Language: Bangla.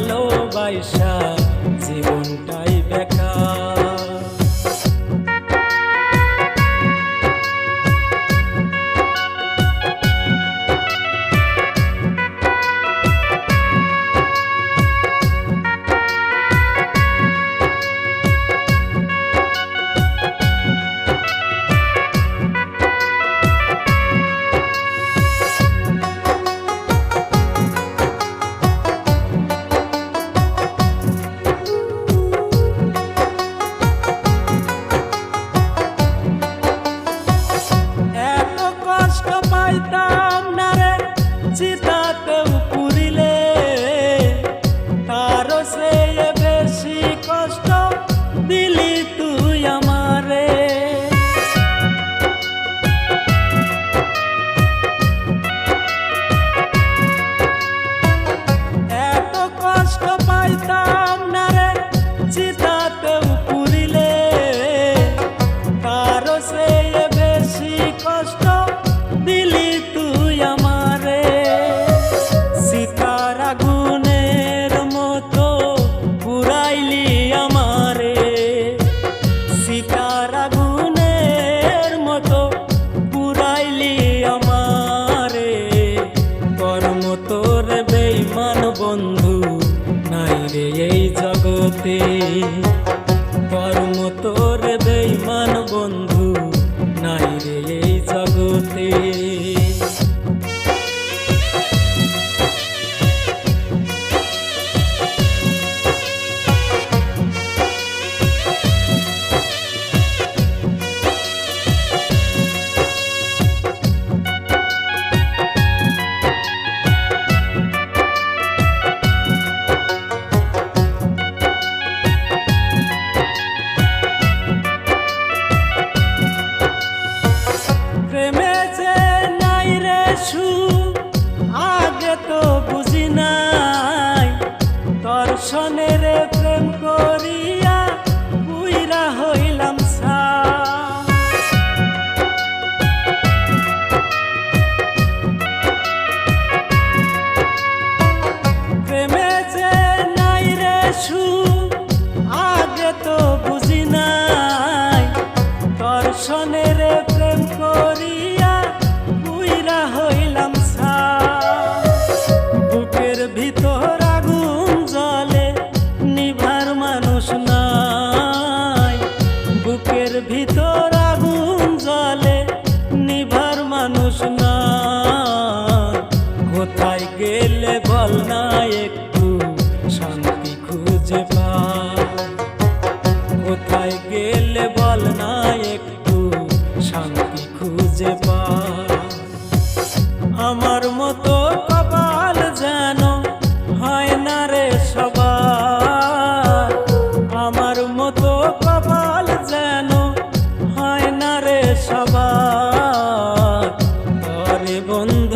ভালোবাসা কষ্ট পাইতাম না রে চিতা বন্ধু নাই রে এই জগতে। কর্ম তোর দেই বন্ধু নাই রে এই জগতে। দর্শনের প্রেম করি ondan